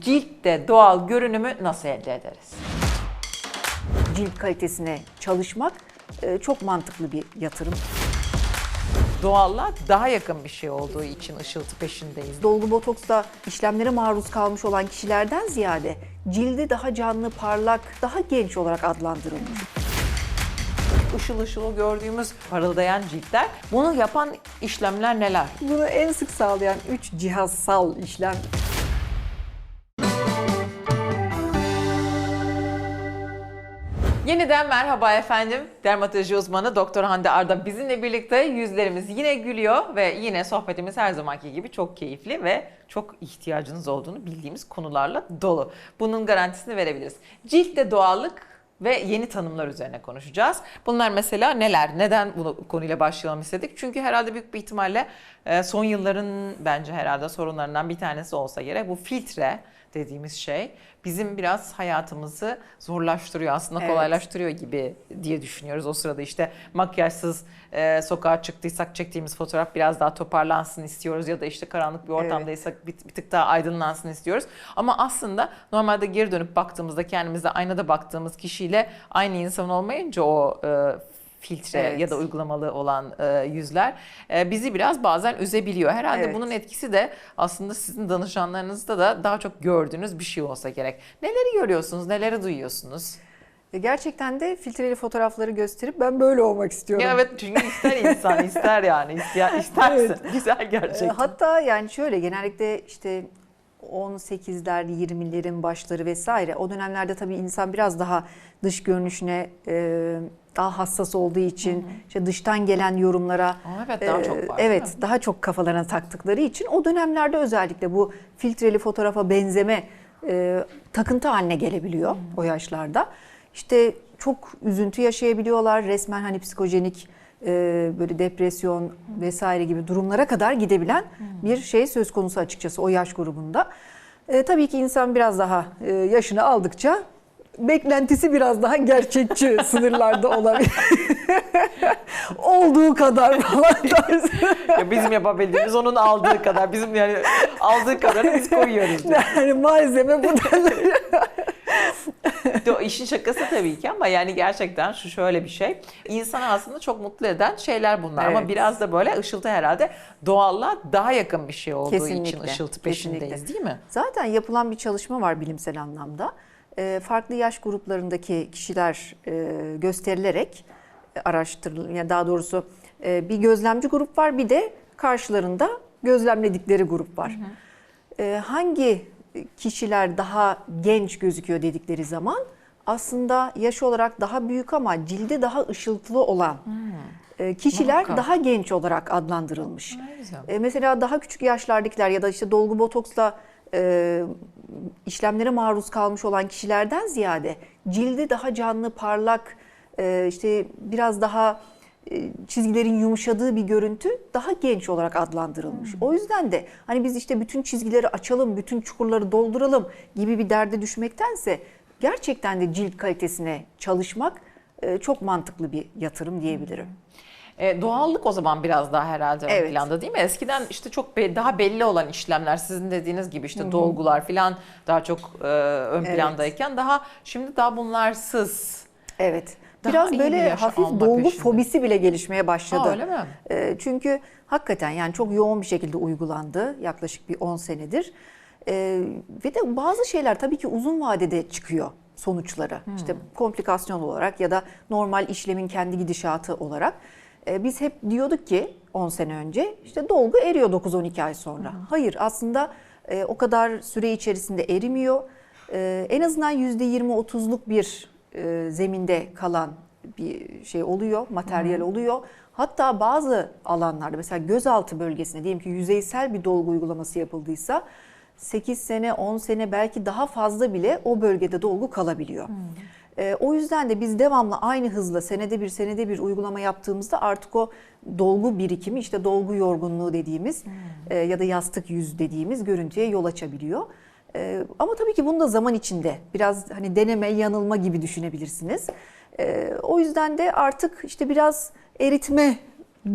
ciltte doğal görünümü nasıl elde ederiz? cilt kalitesine çalışmak e, çok mantıklı bir yatırım. Doğallığa daha yakın bir şey olduğu için ışıltı peşindeyiz. Dolgu botoksla işlemlere maruz kalmış olan kişilerden ziyade cildi daha canlı, parlak, daha genç olarak adlandırılmış. Işıl ışıl gördüğümüz parıldayan ciltler. Bunu yapan işlemler neler? Bunu en sık sağlayan üç cihazsal işlem Yeniden merhaba efendim. Dermatoloji uzmanı Doktor Hande Arda bizimle birlikte yüzlerimiz yine gülüyor ve yine sohbetimiz her zamanki gibi çok keyifli ve çok ihtiyacınız olduğunu bildiğimiz konularla dolu. Bunun garantisini verebiliriz. Ciltte doğallık ve yeni tanımlar üzerine konuşacağız. Bunlar mesela neler? Neden bu konuyla başlayalım istedik? Çünkü herhalde büyük bir ihtimalle e, son yılların bence herhalde sorunlarından bir tanesi olsa gerek bu filtre dediğimiz şey bizim biraz hayatımızı zorlaştırıyor aslında Evet. kolaylaştırıyor gibi diye düşünüyoruz. O sırada işte makyajsız e, sokağa çıktıysak çektiğimiz fotoğraf biraz daha toparlansın istiyoruz ya da işte karanlık bir ortamdaysak bir, bir tık daha aydınlansın istiyoruz. Ama aslında normalde geri dönüp baktığımızda kendimize aynada baktığımız kişiyle aynı insan olmayınca o e, filtre Evet. ya da uygulamalı olan e, yüzler e, bizi biraz bazen üzebiliyor. Herhalde Evet. bunun etkisi de aslında sizin danışanlarınızda da daha çok gördüğünüz bir şey olsa gerek. Neleri görüyorsunuz, neleri duyuyorsunuz? Ve Gerçekten de filtreli fotoğrafları gösterip ben böyle olmak istiyorum. Ya evet çünkü ister insan ister yani ister, istersin. Evet. Güzel E, gerçekten. Hatta yani şöyle genellikle işte 18'ler, 20'lerin başları vesaire. O dönemlerde tabii insan biraz daha dış görünüşüne e, daha hassas olduğu için işte dıştan gelen yorumlara Aa, evet, daha e, çok var, evet daha çok kafalarına taktıkları için o dönemlerde özellikle bu filtreli fotoğrafa benzeme e, takıntı haline gelebiliyor o yaşlarda. İşte çok üzüntü yaşayabiliyorlar. Resmen hani psikojenik e, böyle depresyon vesaire gibi durumlara kadar gidebilen bir şey söz konusu açıkçası o yaş grubunda. E, tabii ki insan biraz daha e, yaşını aldıkça beklentisi biraz daha gerçekçi sınırlarda olabilir. Olduğu kadar falan tarzı. Ya bizim yapabildiğimiz onun aldığı kadar. Bizim yani aldığı kadarını biz koyuyoruz. Yani malzeme bu derler. İşte o işin şakası tabii ki ama yani gerçekten şu şöyle bir şey. İnsanı aslında çok mutlu eden şeyler bunlar ama Evet. biraz da böyle ışıltı herhalde doğallığa daha yakın bir şey olduğu için Kesinlikle, ışıltı peşindeyiz kesinlikle. değil mi? Zaten yapılan bir çalışma var bilimsel anlamda. Ee, farklı yaş gruplarındaki kişiler e, gösterilerek araştırılıyor. Yani daha doğrusu e, bir gözlemci grup var bir de karşılarında gözlemledikleri grup var. Ee, hangi kişiler daha genç gözüküyor dedikleri zaman aslında yaş olarak daha büyük ama cildi daha ışıltılı olan e, kişiler Muhakkak. daha genç olarak adlandırılmış. E, mesela daha küçük yaşlardakiler ya da işte dolgu botoksla e, işlemlere maruz kalmış olan kişilerden ziyade cildi daha canlı, parlak, e, işte biraz daha çizgilerin yumuşadığı bir görüntü daha genç olarak adlandırılmış. O yüzden de hani biz işte bütün çizgileri açalım, bütün çukurları dolduralım gibi bir derde düşmektense gerçekten de cilt kalitesine çalışmak e, çok mantıklı bir yatırım diyebilirim. E, doğallık o zaman biraz daha herhalde ön Evet. planda değil mi? Eskiden işte çok be- daha belli olan işlemler sizin dediğiniz gibi işte dolgular falan daha çok e, ön Evet. plandayken daha şimdi daha bunlarsız. Evet. Daha Biraz böyle hafif dolgu peşinde. fobisi bile gelişmeye başladı. Aa, öyle mi? Ee, çünkü hakikaten yani çok yoğun bir şekilde uygulandı yaklaşık bir 10 senedir. Ee, ve de bazı şeyler tabii ki uzun vadede çıkıyor sonuçları. Hmm. İşte komplikasyon olarak ya da normal işlemin kendi gidişatı olarak. Ee, biz hep diyorduk ki 10 sene önce işte dolgu eriyor 9-12 ay sonra. Hayır aslında e, o kadar süre içerisinde erimiyor. En azından %20-30'luk bir e, zeminde kalan bir şey oluyor, materyal oluyor. Hatta bazı alanlarda mesela gözaltı bölgesinde diyelim ki yüzeysel bir dolgu uygulaması yapıldıysa 8 sene, 10 sene belki daha fazla bile o bölgede dolgu kalabiliyor. Ee, o yüzden de biz devamlı aynı hızla senede bir senede bir uygulama yaptığımızda artık o dolgu birikimi işte dolgu yorgunluğu dediğimiz e, ya da yastık yüz dediğimiz görüntüye yol açabiliyor. Ee, ama tabii ki bunu da zaman içinde biraz hani deneme yanılma gibi düşünebilirsiniz. Ee, o yüzden de artık işte biraz eritme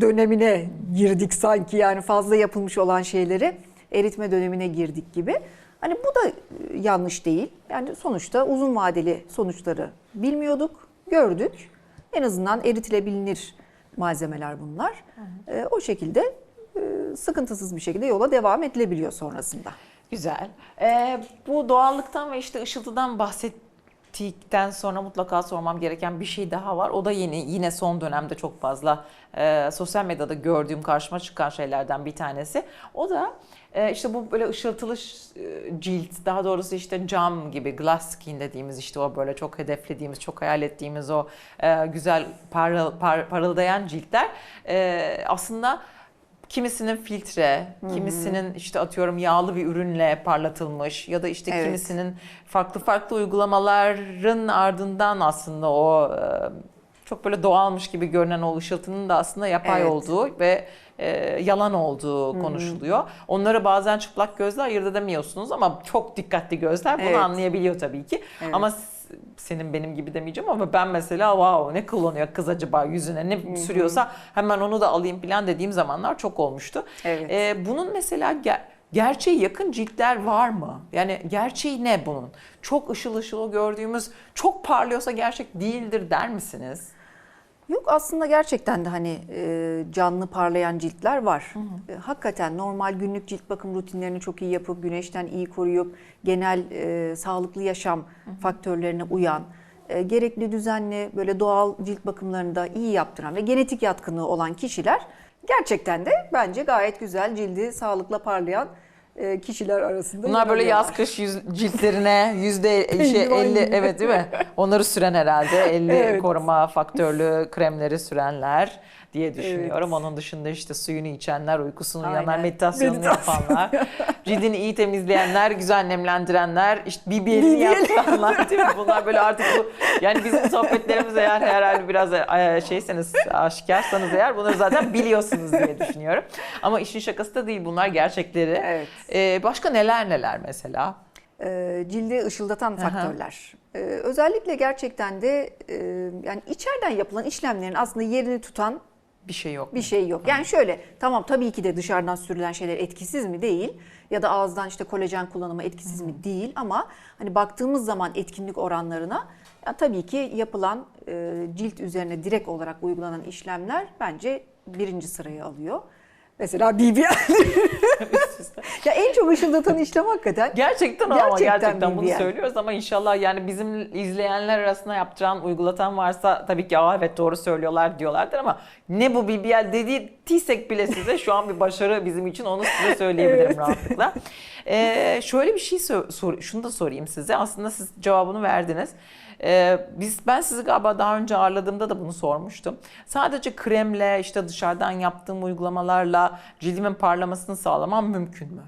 dönemine girdik sanki yani fazla yapılmış olan şeyleri eritme dönemine girdik gibi. Hani bu da e, yanlış değil. Yani sonuçta uzun vadeli sonuçları bilmiyorduk, gördük. En azından eritilebilir malzemeler bunlar. E, o şekilde e, sıkıntısız bir şekilde yola devam edilebiliyor sonrasında. Güzel. Ee, bu doğallıktan ve işte ışıltıdan bahsettikten sonra mutlaka sormam gereken bir şey daha var. O da yeni yine son dönemde çok fazla e, sosyal medyada gördüğüm karşıma çıkan şeylerden bir tanesi. O da e, işte bu böyle ışıltılı e, cilt daha doğrusu işte cam gibi glass skin dediğimiz işte o böyle çok hedeflediğimiz çok hayal ettiğimiz o e, güzel parıl, par- parıldayan ciltler e, aslında Kimisinin filtre, kimisinin işte atıyorum yağlı bir ürünle parlatılmış ya da işte Evet. kimisinin farklı farklı uygulamaların ardından aslında o çok böyle doğalmış gibi görünen o ışıltının da aslında yapay Evet. olduğu ve e, yalan olduğu konuşuluyor. Onları bazen çıplak gözle ayırt edemiyorsunuz ama çok dikkatli gözler bunu Evet. anlayabiliyor tabii ki. Evet. Ama senin benim gibi demeyeceğim ama ben mesela wow ne kullanıyor kız acaba yüzüne ne sürüyorsa hemen onu da alayım falan dediğim zamanlar çok olmuştu. Evet. Ee, bunun mesela ger- gerçeğe yakın ciltler var mı? Yani gerçeği ne bunun? Çok ışıl ışıl gördüğümüz çok parlıyorsa gerçek değildir der misiniz? Yok aslında gerçekten de hani e, canlı parlayan ciltler var. E, Hakikaten normal günlük cilt bakım rutinlerini çok iyi yapıp güneşten iyi koruyup genel e, sağlıklı yaşam faktörlerine uyan, e, gerekli düzenli böyle doğal cilt bakımlarını da iyi yaptıran ve genetik yatkınlığı olan kişiler gerçekten de bence gayet güzel cildi sağlıkla parlayan kişiler arasında. Bunlar böyle yaz kış yüz, ciltlerine yüzde şey, Eldiven 50 gibi. evet değil mi? Onları süren herhalde 50 Evet. koruma faktörlü kremleri sürenler diye düşünüyorum. Onun dışında işte suyunu içenler, uykusunu Aynen. uyanlar, meditasyonunu Meditasyon. yapanlar, cildini iyi temizleyenler, güzel nemlendirenler, işte BBL'ini yapanlar değil mi? Bunlar böyle artık bu yani bizim sohbetlerimiz eğer herhalde biraz e, şeyseniz aşikarsanız eğer bunları zaten biliyorsunuz diye düşünüyorum. Ama işin şakası da değil bunlar gerçekleri. Evet. Ee, başka neler neler mesela? e, cildi ışıldatan Aha. faktörler. E, özellikle gerçekten de e, yani içeriden yapılan işlemlerin aslında yerini tutan Bir şey yok. bir şey yok. Yani şöyle tamam tabii ki de dışarıdan sürülen şeyler etkisiz mi değil ya da ağızdan işte kolajen kullanımı etkisiz mi değil ama hani baktığımız zaman etkinlik oranlarına ya tabii ki yapılan e, cilt üzerine direkt olarak uygulanan işlemler bence birinci sırayı alıyor. Mesela BBL. ya en çok ışıldatan işlem hakikaten Gerçekten ama Gerçekten gerçekten bunu BBL. söylüyoruz ama inşallah yani bizim izleyenler arasında yapacağın, uygulatan varsa tabii ki Aa, evet doğru söylüyorlar diyorlardır ama ne bu BBL dediysek bile size şu an bir başarı bizim için onu size söyleyebilirim Evet. rahatlıkla. Ee, şöyle bir şey sor, sor- şunu da sorayım size. Aslında siz cevabını verdiniz. Ee, biz ben sizi galiba daha önce ağırladığımda da bunu sormuştum. Sadece kremle işte dışarıdan yaptığım uygulamalarla cildimin parlamasını sağlamam mümkün mü?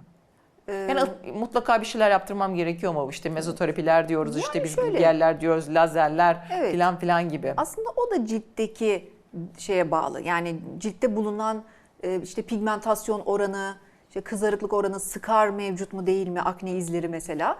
e, Yani mutlaka bir şeyler yaptırmam gerekiyor mu? İşte mezoterapiler diyoruz, işte biz yerler diyoruz, lazerler Evet. filan filan gibi. Aslında o da ciltteki şeye bağlı. Yani ciltte bulunan e, işte pigmentasyon oranı, işte kızarıklık oranı, skar mevcut mu değil mi, akne izleri mesela.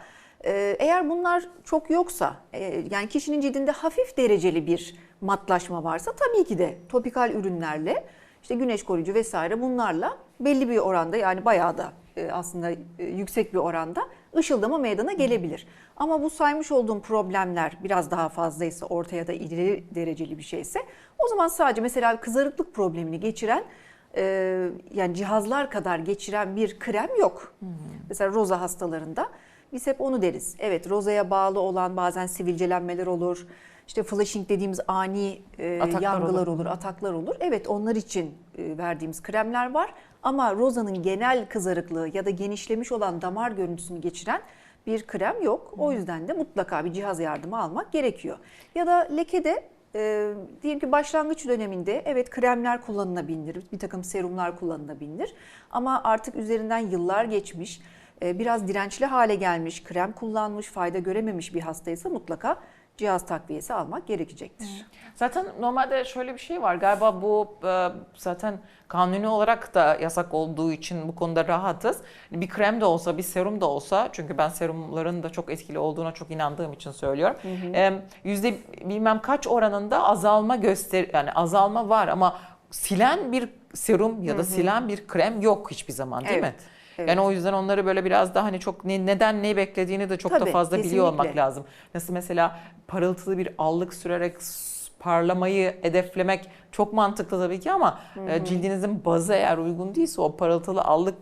E, Eğer bunlar çok yoksa, e, yani kişinin cildinde hafif dereceli bir matlaşma varsa tabii ki de topikal ürünlerle, işte güneş koruyucu vesaire bunlarla belli bir oranda yani bayağı da e, aslında e, yüksek bir oranda ışıldama meydana gelebilir. Ama bu saymış olduğum problemler biraz daha fazlaysa ortaya da ileri dereceli bir şeyse o zaman sadece mesela kızarıklık problemini geçiren yani cihazlar kadar geçiren bir krem yok. Mesela roza hastalarında biz hep onu deriz. Evet rozaya bağlı olan bazen sivilcelenmeler olur. İşte flashing dediğimiz ani e, Ataklar yangılar olur. olur, ataklar olur. Evet onlar için e, verdiğimiz kremler var. Ama rozanın genel kızarıklığı ya da genişlemiş olan damar görüntüsünü geçiren bir krem yok. O yüzden de mutlaka bir cihaz yardımı almak gerekiyor. Ya da lekede e, diyelim ki başlangıç döneminde evet kremler kullanılabilir, bir takım serumlar kullanılabilir. Ama artık üzerinden yıllar geçmiş, biraz dirençli hale gelmiş, krem kullanmış, fayda görememiş bir hastaysa mutlaka cihaz takviyesi almak gerekecektir. Zaten normalde şöyle bir şey var galiba bu e, zaten kanuni olarak da yasak olduğu için bu konuda rahatız. Bir krem de olsa bir serum da olsa çünkü ben serumların da çok etkili olduğuna çok inandığım için söylüyorum. E, Yüzde bilmem kaç oranında azalma göster yani azalma var ama silen bir serum ya da silen bir krem yok hiçbir zaman değil mi? Evet. Yani o yüzden onları böyle biraz daha hani çok ne, neden neyi beklediğini de çok da Tabii, fazla biliyor olmak kesinlikle. lazım. Nasıl mesela parıltılı bir allık sürerek parlamayı hedeflemek çok mantıklı tabii ki ama e, cildinizin bazı eğer uygun değilse o parıltılı allık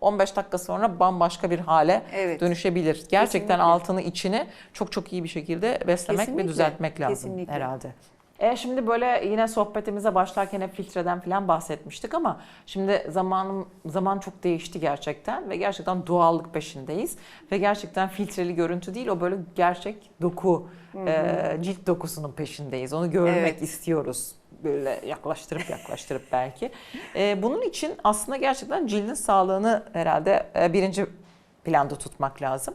15 dakika sonra bambaşka bir hale Evet. dönüşebilir. Gerçekten Kesinlikle. altını içini çok çok iyi bir şekilde beslemek Kesinlikle, ve düzeltmek lazım kesinlikle. herhalde. E şimdi böyle yine sohbetimize başlarken hep filtreden falan bahsetmiştik ama şimdi zamanım zaman çok değişti gerçekten ve gerçekten doğallık peşindeyiz ve gerçekten filtreli görüntü değil o böyle gerçek doku e, cilt dokusunun peşindeyiz. Onu görmek Evet. istiyoruz. Böyle yaklaştırıp yaklaştırıp belki. E, bunun için aslında gerçekten cildin sağlığını herhalde e, birinci planda tutmak lazım.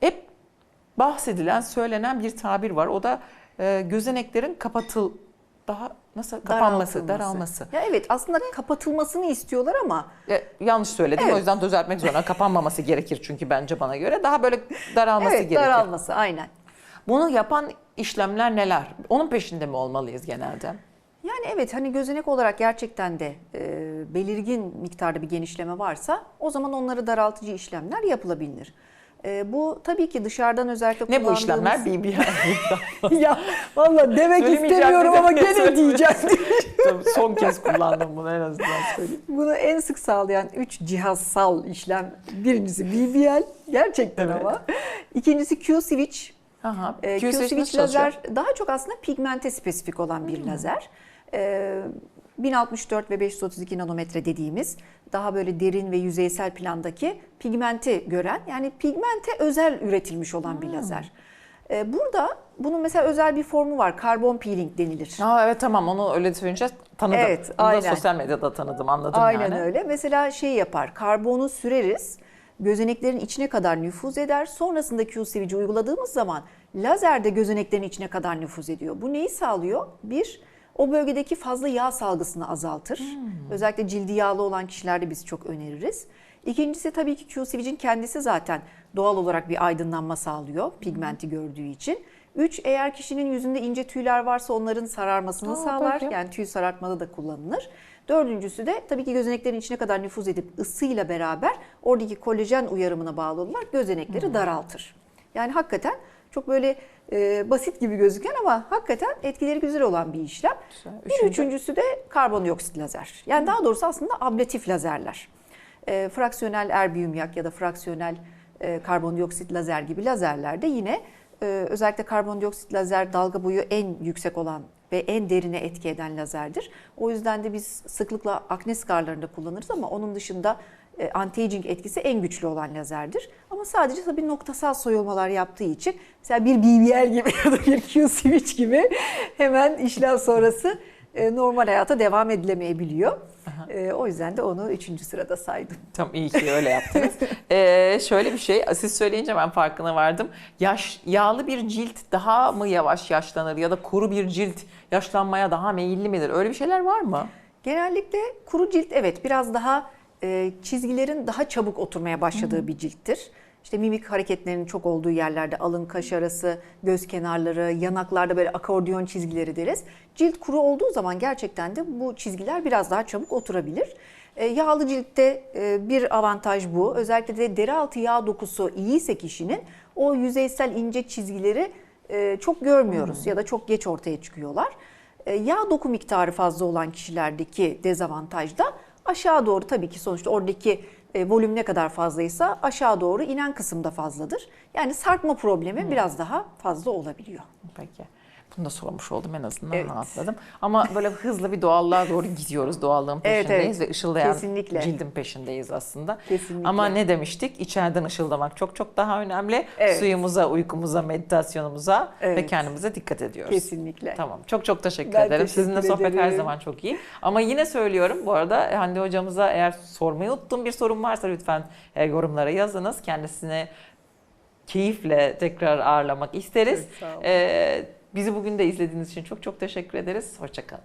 Hep bahsedilen, söylenen bir tabir var. O da e, gözeneklerin kapatıl daha nasıl kapanması, daralması. Ya evet aslında kapatılmasını istiyorlar ama E, yanlış söyledim. Evet. O yüzden düzeltmek zorunda. Kapanmaması gerekir çünkü bence bana göre. Daha böyle daralması evet gerekir. daralması aynen. Bunu yapan işlemler neler? Onun peşinde mi olmalıyız genelde? Yani evet hani gözenek olarak gerçekten de e, belirgin miktarda bir genişleme varsa o zaman onları daraltıcı işlemler yapılabilir. E, bu tabii ki dışarıdan özellikle Ne bu işlemler? BBL. ya valla demek istemiyorum ama gene diyeceğim. Tabii Son kez kullandım bunu en azından söyleyeyim. Bunu en sık sağlayan 3 cihazsal işlem. Birincisi BBL gerçekten Evet. ama. İkincisi Q-Switch. Aha. Ee, Q-switch çalışıyor? lazer daha çok aslında pigmente spesifik olan bir lazer. Ee, 1064 ve 532 nanometre dediğimiz daha böyle derin ve yüzeysel plandaki pigmenti gören yani pigmente özel üretilmiş olan bir lazer. Ee, burada bunun mesela özel bir formu var. Karbon peeling denilir. Aa, evet tamam onu öyle söyleyince tanıdım. Evet, Bunu da aynen. sosyal medyada tanıdım anladım Aynen yani. öyle. Mesela şey yapar. Karbonu süreriz. Gözeneklerin içine kadar nüfuz eder. Sonrasında Q-Switch'i uyguladığımız zaman lazer de gözeneklerin içine kadar nüfuz ediyor. Bu neyi sağlıyor? Bir, o bölgedeki fazla yağ salgısını azaltır. Hmm. Özellikle cildi yağlı olan kişilerde biz çok öneririz. İkincisi tabii ki Q-Switch'in kendisi zaten doğal olarak bir aydınlanma sağlıyor pigmenti gördüğü için. Üç, eğer kişinin yüzünde ince tüyler varsa onların sararmasını Aa, sağlar. peki. Yani tüy sarartmada da kullanılır. Dördüncüsü de tabii ki gözeneklerin içine kadar nüfuz edip ısıyla beraber oradaki kolajen uyarımına bağlı olarak gözenekleri Hmm. daraltır. Yani hakikaten çok böyle e, basit gibi gözüken ama hakikaten etkileri güzel olan bir işlem. Güzel. Bir Üçüncü? üçüncüsü de karbondioksit lazer. Yani daha doğrusu aslında ablatif lazerler. E, fraksiyonel erbiyum yak ya da fraksiyonel e, karbondioksit lazer gibi lazerlerde yine e, özellikle karbondioksit lazer dalga boyu en yüksek olan ve en derine etki eden lazerdir. O yüzden de biz sıklıkla akne skarlarında kullanırız ama onun dışında anti-aging etkisi en güçlü olan lazerdir. Ama sadece tabii noktasal soyulmalar yaptığı için mesela bir BBL gibi ya da bir Q-switch gibi hemen işlem sonrası e, normal hayata devam edilemeyebiliyor. E, o yüzden de onu üçüncü sırada saydım. Tam iyi ki öyle yaptınız. Ee, şöyle bir şey, siz söyleyince ben farkına vardım. Yaş, yağlı bir cilt daha mı yavaş yaşlanır ya da kuru bir cilt yaşlanmaya daha meyilli midir? Öyle bir şeyler var mı? Genellikle kuru cilt evet biraz daha e, çizgilerin daha çabuk oturmaya başladığı bir cilttir. İşte mimik hareketlerinin çok olduğu yerlerde alın kaş arası, göz kenarları, yanaklarda böyle akordeon çizgileri deriz. Cilt kuru olduğu zaman gerçekten de bu çizgiler biraz daha çabuk oturabilir. E, yağlı ciltte e, bir avantaj bu. Özellikle de deri altı yağ dokusu iyiyse kişinin o yüzeysel ince çizgileri e, çok görmüyoruz ya da çok geç ortaya çıkıyorlar. E, Yağ doku miktarı fazla olan kişilerdeki dezavantaj da aşağı doğru tabii ki sonuçta oradaki e, volüm ne kadar fazlaysa aşağı doğru inen kısımda fazladır. Yani sarkma problemi biraz daha fazla olabiliyor. Peki. Bunu da sormuş oldum en azından Evet. rahatladım. Ama böyle hızlı bir doğallığa doğru gidiyoruz. Doğallığın Evet, peşindeyiz evet. ve ışıldayan Kesinlikle. cildin peşindeyiz aslında. Kesinlikle. Ama ne demiştik? İçeriden ışıldamak çok çok daha önemli. Evet. Suyumuza, uykumuza, meditasyonumuza ve Evet. kendimize dikkat ediyoruz. Kesinlikle. Tamam. Çok çok teşekkür Ben ederim. teşekkür Sizinle sohbet her zaman çok iyi. Ama yine söylüyorum bu arada Hande hocamıza eğer sormayı unuttuğum bir sorun varsa lütfen e, yorumlara yazınız. Kendisini keyifle tekrar ağırlamak isteriz. Çok sağ olun. Ee, bizi bugün de izlediğiniz için çok çok teşekkür ederiz. Hoşçakalın.